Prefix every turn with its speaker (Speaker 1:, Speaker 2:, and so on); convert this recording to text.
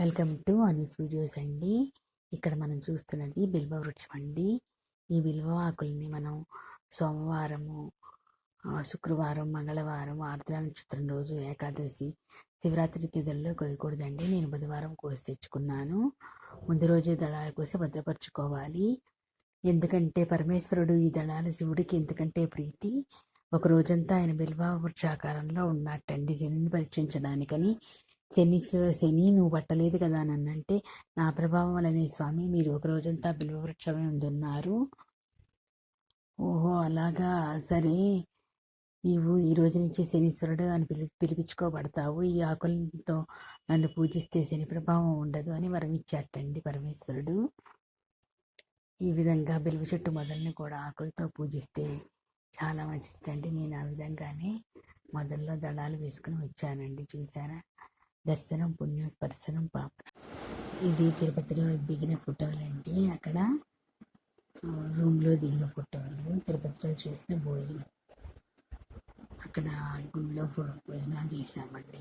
Speaker 1: Welcome to Anu's videos అండి. ఇక్కడ మనం చూస్తున్నది బిల్వ వృక్షం అండి. ఈ బిల్వ ఆకుల్ని మనం సోమవారము శుక్రవారం మంగళవారం ఆర్ద్ర నక్షత్రం రోజు ఏకాదశి శివరాత్రి తిథుల్లో కోయకూడదండి నేను బుధవారం కోసి తెచ్చుకున్నాను. ముందు రోజే దళాలు కోసి భద్రపరచుకోవాలి. ఎందుకంటే పరమేశ్వరుడు ఈ దళాలు శివుడికి ఎందుకంటే ప్రీతి. ఒక రోజంతా ఆయన బిల్వ వృక్షాకారంలో ఉన్నట్టండి. దీనిని పరీక్షించడానికని శనీశ్వర శని నువ్వు పట్టలేదు కదా అని అంటే నా ప్రభావం వలనే స్వామి మీరు ఒక రోజంతా బిల్వవృక్షమే ఉందన్నారు. ఓహో అలాగా? సరే. నీవు ఈ రోజు నుంచి శనీశ్వరుడు అని పిలి పిలిపించుకోబడతావు. ఈ ఆకులతో నన్ను పూజిస్తే శని ప్రభావం ఉండదు అని వరం ఇచ్చాటండి పరమేశ్వరుడు. ఈ విధంగా బిల్వ చెట్టు మొదలని కూడా ఆకులతో పూజిస్తే చాలా మంచిదండి. నేను ఆ విధంగానే మొదల్లో దళాలు వేసుకుని వచ్చానండి. చూసారా దర్శనం పుణ్యం స్పర్శనం పాప. ఇది తిరుపతిలో దిగిన ఫోటోలు అండి. అక్కడ రూమ్లో దిగిన ఫోటోలు తిరుపతిలో చేసిన భోజనం. అక్కడ గుళ్ళో భోజనాలు చేసామండి